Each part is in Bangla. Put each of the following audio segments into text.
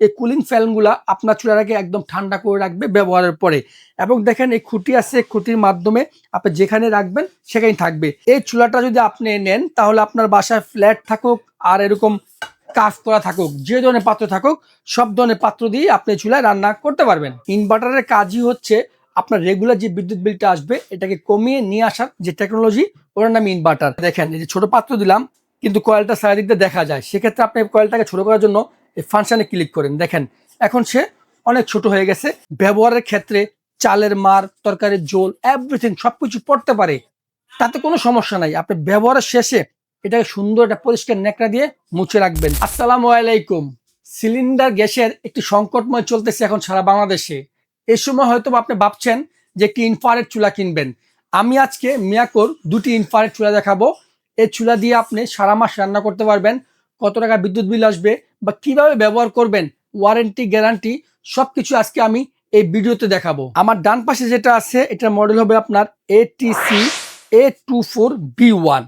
এই কুলিং ফ্যানগুলা আপনার চুলাটাকে একদম ঠান্ডা করে রাখবে ব্যবহারের পরে। এবং দেখেন এই খুঁটি আছে খুঁটির মাধ্যমে আপনি যেখানে রাখবেন সেখানেই থাকবে। এই চুলাটা যদি আপনি নেন, তাহলে আপনার বাসায় ফ্ল্যাট থাকুক আর এরকম কাজ করা থাকুক, যে ধরনের পাত্র থাকুক, সব ধরনের পাত্র দিয়ে আপনি চুলায় রান্না করতে পারবেন। ইনভার্টারের কাজই হচ্ছে আপনার রেগুলার যে বিদ্যুৎ বিলটা আসবে, এটাকে কমিয়ে নিয়ে আসার যে টেকনোলজি ওটার নাম ইনভার্টার দেখেন, এই যে ছোট পাত্র দিলাম, কিন্তু কয়েলটা চারিদিক দিয়ে দেখা যায়। সেক্ষেত্রে আপনি কয়েলটাকে ছোট করার জন্য এই ফাংশনে ক্লিক করেন। দেখেন, এখন সে অনেক ছোট হয়ে গেছে। ব্যবহারের ক্ষেত্রে চালের মার, তরকারির জোল এভরিথিং সবকিছু পড়তে পারে। তাতে কোনো সমস্যা নাই। আপনি ব্যবহারের শেষে এটাকে সুন্দর একটা পরিষ্কার নেকড়া দিয়ে মুছে রাখবেন। আসসালামু আলাইকুম। সিলিন্ডার গ্যাসের একটি সংকটময় চলতেছে এখন সারা বাংলাদেশে। এই সময় হয়তো আপনি ভাবছেন যে একটি ইনফারেট চুলা কিনবেন। আমি আজকে মিয়াকোর দুটি ইনফারেট চুলা দেখাবো। এই চুলা দিয়ে আপনি সারা মাস রান্না করতে পারবেন। কত টাকা বিদ্যুৎ বিল আসবে বা কীভাবে ব্যবহার করবেন ওয়ারেন্টি গ্যারান্টি সব কিছু আজকে আমি এই ভিডিওতে দেখাবো। আমার ডান পাশে যেটা আছে, এটার মডেল হবে আপনার ATC A two four B one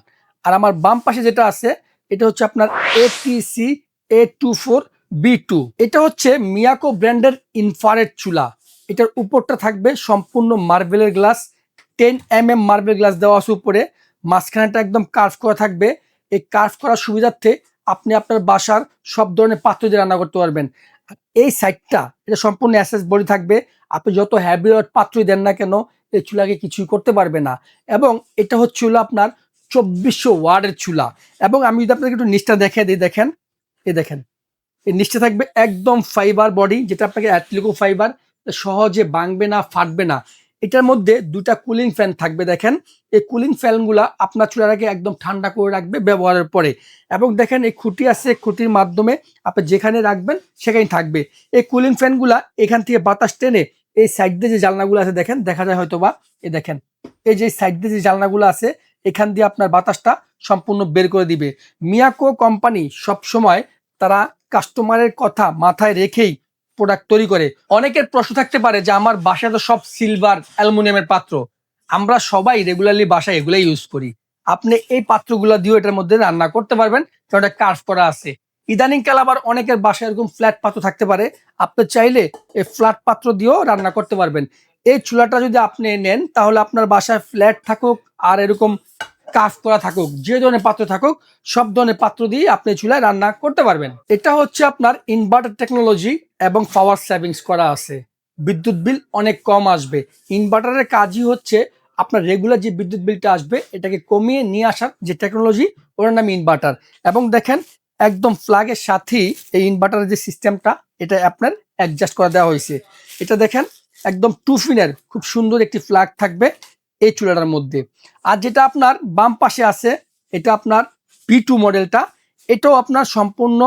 আর আমার বাম পাশে যেটা আছে, এটা হচ্ছে আপনার ATC A two four B two এটা হচ্ছে মিয়াকো ব্র্যান্ডের ইনফারেট চুলা। এটার উপরটা থাকবে সম্পূর্ণ মার্বেলের glass ten M M marble glass দেওয়া আছে উপরে। মাঝখানেটা একদম কার্ভ করা থাকবে। এই কার্ভ করার সুবিধার্থে আপনি আপনার বাসার সব ধরনের পাত্র দিয়ে রান্না করতে পারবেন। এই সাইডটা এটা সম্পূর্ণ অ্যাসেস বডি থাকবে। আপনি যত হ্যাভি পাত্রই দেন না কেন, এই চুলাকে কিছুই করতে পারবে না। এবং এটা হচ্ছে হলো আপনার চব্বিশশো ওয়ার্ডের চুলা। এবং আমি যদি আপনাকে একটু নিচটা দেখে দিই, দেখেন, এই দেখেন, এই নিচটা থাকবে একদম ফাইবার বডি যেটা আপনাকে অ্যাটলিকো ফাইবার সহজে ভাঙবে না, ফাটবে না। এটার মধ্যে দুটা কুলিং ফ্যান থাকবে দেখেন। এই কুলিং ফ্যানগুলা আপনার চুলাটাকে একদম ঠান্ডা করে রাখবে ব্যবহারের পরে। এবং দেখেন এই খুঁটি আছে খুঁটির মাধ্যমে আপনি যেখানে রাখবেন সেখানেই থাকবে। এই কুলিং ফ্যানগুলা এখান থেকে বাতাস টেনে এই সাইড দিয়ে যে জানলাগুলো আছে দেখেন, দেখা যায় হয়তো বা এ দেখেন, এই যে সাইড দিয়ে যে জানলাগুলো আছে, এখান দিয়ে আপনার বাতাসটা সম্পূর্ণ বের করে দিবে। মিয়াকো কোম্পানি সব সময় তারা কাস্টমারের কথা মাথায় রেখেই প্রোডাক্ট তৈরি করে। অনেকের প্রশ্ন থাকতে পারে যে, আমার বাসায় তো সব সিলভার অ্যালুমিনিয়ামের পাত্র। আমরা সবাই রেগুলারলি বাসায় এগুলাই ইউজ করি। আপনি এই পাত্রগুলো দিয়েও এটার মধ্যে রান্না করতে পারবেন, কারণ এটা কার্ভ করা আছে। ইদানিং কাল আবার অনেকের বাসায় এরকম ফ্ল্যাট পাত্র থাকতে পারে। আপনি চাইলে এই ফ্ল্যাট পাত্র দিয়েও রান্না করতে পারবেন। এই চুলাটা যদি আপনি নেন, তাহলে আপনার বাসায় ফ্ল্যাট থাকুক আর এরকম কাজ করা থাকুক, যে ধরনের পাত্র থাকুক, সব ধরনের পাত্র দিয়ে আপনি চুলায় রান্না করতে পারবেন। এটা হচ্ছে আপনার ইনভার্টার টেকনোলজি এবং পাওয়ার সেভিংস করা আছে। বিদ্যুৎ বিল অনেক কম আসবে। ইনভার্টারের কাজই হচ্ছে আপনার রেগুলার যে বিদ্যুৎ বিলটা আসবে, এটাকে কমিয়ে নিয়ে আসার যে টেকনোলজি ওটার নাম ইনভার্টার এবং দেখেন, একদম ফ্ল্যাগের সাথেই এই ইনভার্টারের যে সিস্টেমটা এটা আপনার অ্যাডজাস্ট করে দেওয়া হয়েছে। এটা দেখেন, একদম টু ফিনের খুব সুন্দর একটি ফ্ল্যাগ থাকবে এই চুলাটার মধ্যে। আর যেটা আপনার বাম পাশে আছে, এটা আপনার পি টু মডেলটা এটাও আপনার সম্পূর্ণ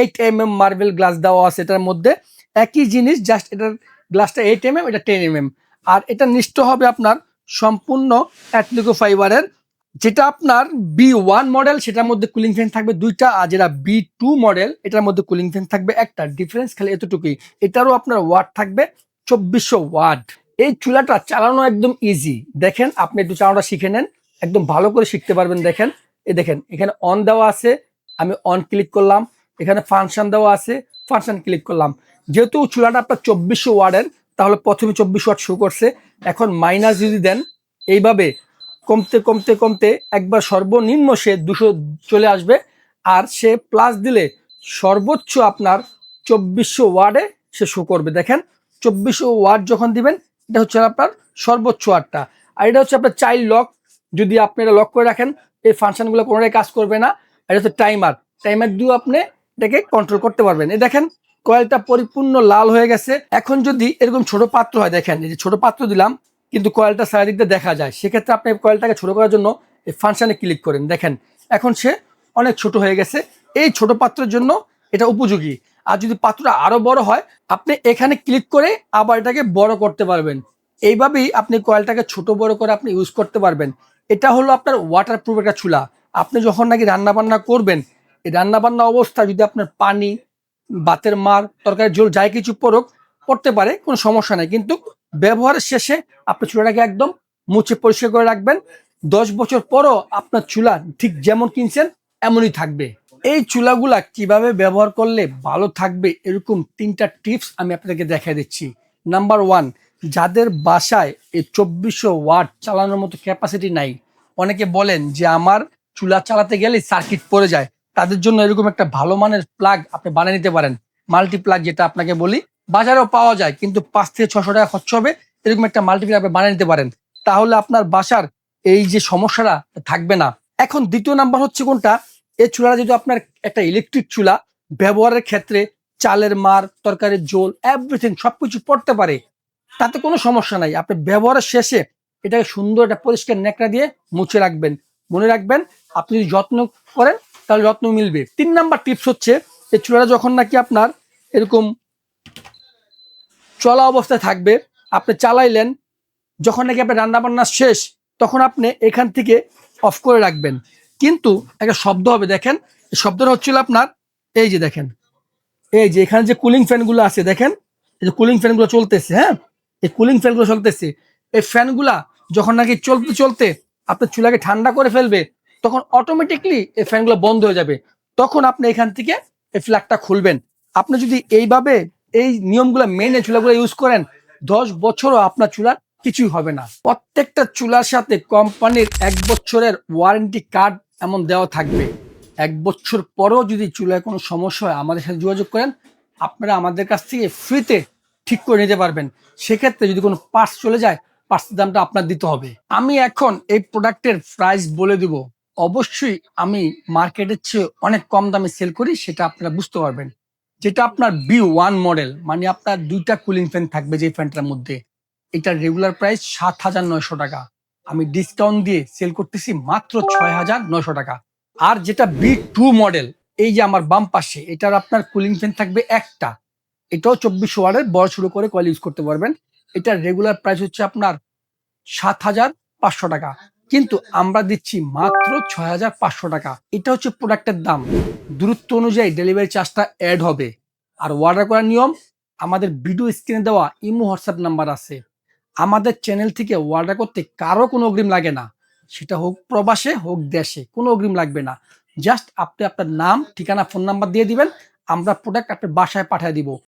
eight M M marble glass দেওয়া আছে এটার মধ্যে। একই জিনিস জাস্ট এটার গ্লাসটা এইট এম এম এটা টেন এম আর এটা নিষ্ঠ হবে আপনার সম্পূর্ণ অ্যাটলিকো ফাইবারের। যেটা আপনার বি ওয়ান মডেল সেটার মধ্যে কুলিং ফ্যান থাকবে দুইটা, আর যেটা বি টু মডেল এটার মধ্যে কুলিং ফ্যান থাকবে একটা। ডিফারেন্স খালি এতটুকুই। এটারও আপনার ওয়াট থাকবে চব্বিশশো ওয়াট এই চুলাটা চালানো একদম ইজি দেখেন, আপনি একটু চালানোটা শিখে নেন। একদম ভালো করে শিখতে পারবেন, দেখেন। এ দেখেন, এখানে অন দেওয়া আছে। আমি অন ক্লিক করলাম। এখানে ফাংশন দেওয়া আছে ফাংশন ক্লিক করলাম। যেহেতু চুলাটা আপনার চব্বিশশো ওয়ার্ডের তাহলে প্রথমে চব্বিশ ওয়াট শো করছে। এখন মাইনাস যদি দেন, এইভাবে কমতে কমতে কমতে একবার সর্বনিম্ন সে দুশো চলে আসবে। আর সে প্লাস দিলে সর্বোচ্চ আপনার চব্বিশশো ওয়ার্ডে সে শো করবে। দেখেন, চব্বিশশো ওয়ার্ড যখন দিবেন, এটা হচ্ছে আপনার সর্বোচ্চ ওয়ার্ডটা আর এটা হচ্ছে আপনার চাইল্ড লক যদি আপনি এটা লক করে রাখেন, এই ফাংশনগুলো কোনোটাই কাজ করবে না। এটা হচ্ছে টাইমার টাইমার দিয়েও আপনি এটাকে কন্ট্রোল করতে পারবেন। এই দেখেন কয়েলটা পরিপূর্ণ লাল হয়ে গেছে। এখন যদি এরকম ছোট পাত্র হয়, দেখেন, এই যে ছোট পাত্র দিলাম, কিন্তু কয়েলটা দিয়ে দেখা যায়। সেক্ষেত্রে আপনি কয়েলটাকে ছোট করার জন্য এই ফাংশানে ক্লিক করেন। দেখেন, এখন সে অনেক ছোট হয়ে গেছে। এই ছোট পাত্রের জন্য এটা উপযোগী। আর যদি পাত্রটা আরও বড় হয়, আপনি এখানে ক্লিক করে আবার এটাকে বড় করতে পারবেন। এইভাবেই আপনি কয়েলটাকে ছোট বড় করে আপনি ইউজ করতে পারবেন। এটা হলো আপনার ওয়াটার প্রুফ একটা চুলা। আপনি যখন নাকি রান্না বান্না করবেন এই রান্না বান্না অবস্থায় যদি আপনার পানি বাতের মার তরকারি ঝোল, যাই কিছু পড়ুক পড়তে পারে, কোনো সমস্যা নেই। কিন্তু ব্যবহারের শেষে আপনার চুলাটাকে একদম মুছে পরিষ্কার করে রাখবেন। দশ বছর পরও আপনার চুলা ঠিক যেমন কিনছেন, এমনই থাকবে। এই চুলাগুলা কীভাবে ব্যবহার করলে ভালো থাকবে, এরকম তিনটা টিপস আমি আপনাদেরকে দেখাই দিচ্ছি। নাম্বার ওয়ান, যাদের বাসায় এই চব্বিশশো ওয়াট চালানোর মতো ক্যাপাসিটি নাই, অনেকে বলেন যে আমার চুলা চালাতে গেলে সার্কিট পড়ে যায়। তাদের জন্য এরকম একটা ভালো মানের প্লাগ আপনি বানিয়ে নিতে পারেন। মাল্টি প্লাগ যেটা আপনাকে বলি, বাজারেও পাওয়া যায়, কিন্তু পাঁচ থেকে ছশো টাকা খরচ হবে, এরকম একটা মাল্টি প্লাগ আপনি বানিয়ে নিতে পারেন। তাহলে আপনার বাসার এই যে সমস্যাটা থাকবে না। এখন দ্বিতীয় নাম্বার হচ্ছে কোনটা? এই চুলাটা যেহেতু আপনার একটা ইলেকট্রিক চুলা, ব্যবহারের ক্ষেত্রে চালের মার, তরকারির জোল এভরিথিং সবকিছু পড়তে পারে। তাতে কোনো সমস্যা নাই। আপনি ব্যবহারের শেষে এটাকে সুন্দর একটা পরিষ্কার নেকড়া দিয়ে মুছে রাখবেন। মনে রাখবেন, আপনি যদি যত্ন করেন তাহলে যত্ন মিলবে। তিন নাম্বার টিপস হচ্ছে, এই চুলাটা যখন নাকি আপনার এরকম চলা অবস্থায় থাকবে, আপনি চালাইলেন, যখন নাকি আপনার রান্না বান্না শেষ, তখন আপনি এখান থেকে অফ করে রাখবেন। কিন্তু একটা শব্দ হবে, দেখেন শব্দটা হচ্ছিল আপনার, এই যে দেখেন, এই যে এখানে যে কুলিং ফ্যানগুলো আছে, দেখেন, এই যে কুলিং ফ্যানগুলো চলতেছে হ্যাঁ এই কুলিং ফ্যানগুলো চলতেছে, এই ফ্যানগুলা যখন নাকি চলতে চলতে আপনার চুলাকে ঠান্ডা করে ফেলবে তখন অটোমেটিকলি এই ফ্যানগুলো বন্ধ হয়ে যাবে। তখন আপনি এখান থেকে এই ফ্ল্যাগটা খুলবেন। আপনি যদি এইভাবে এই নিয়মগুলো মেনে চুলাগুলো ইউজ করেন, দশ বছরও আপনার চুলার কিছুই হবে না। প্রত্যেকটা চুলার সাথে কোম্পানির এক বছরের ওয়ারেন্টি কার্ড এমন দেওয়া থাকবে। এক বছর পরেও যদি চুলায় কোনো সমস্যা হয়, আমাদের সাথে যোগাযোগ করেন। আপনারা আমাদের কাছ থেকে ফ্রিতে ঠিক করে নিতে পারবেন। সেক্ষেত্রে যদি কোনো পার্টস চলে যায় পার্টসের দামটা আপনার দিতে হবে। আমি এখন এই প্রোডাক্টের প্রাইস বলে দিব। অবশ্যই আমি মার্কেটের চেয়ে অনেক কম দামে সেল করি, সেটা আপনারা বুঝতে পারবেন। যেটা আপনার বি ওয়ান মডেল মানে আপনার দুইটা কুলিং ফ্যান থাকবে যে ফ্যানটার মধ্যে। এটার রেগুলার প্রাইস সাত হাজার নয়শো টাকা। আমি ডিসকাউন্ট দিয়ে সেল করতেছি মাত্র ছয় হাজার নয়শো টাকা। আর যেটা বি টু মডেল এই যে আমার বাম পাশে, এটার আপনার কুলিং ফ্যান থাকবে একটা। এটাও চব্বিশ ওয়ার্ডের বড় শুরু করে কয়েল ইউজ করতে পারবেন। এটার রেগুলার প্রাইস হচ্ছে আপনার সাত হাজার পাঁচশো টাকা। কিন্তু আমরা দিচ্ছি মাত্র ছয় হাজার পাঁচশো টাকা। এটা হচ্ছে প্রোডাক্টের দাম। দূরত্ব অনুযায়ী ডেলিভারি চার্জটা অ্যাড হবে। আর অর্ডার করার নিয়ম, আমাদের ভিডিও স্ক্রিনে দেওয়া ইমো হোয়াটসঅ্যাপ নাম্বার আছে। আমাদের চ্যানেল থেকে অর্ডার করতে কারও কোনো অগ্রিম লাগে না। সেটা হোক প্রবাসে, হোক দেশে, কোনো অগ্রিম লাগবে না। জাস্ট আপনি আপনার নাম, ঠিকানা ফোন নাম্বার দিয়ে দিবেন, আমরা প্রোডাক্ট আপনার বাসায় পাঠিয়ে দিব।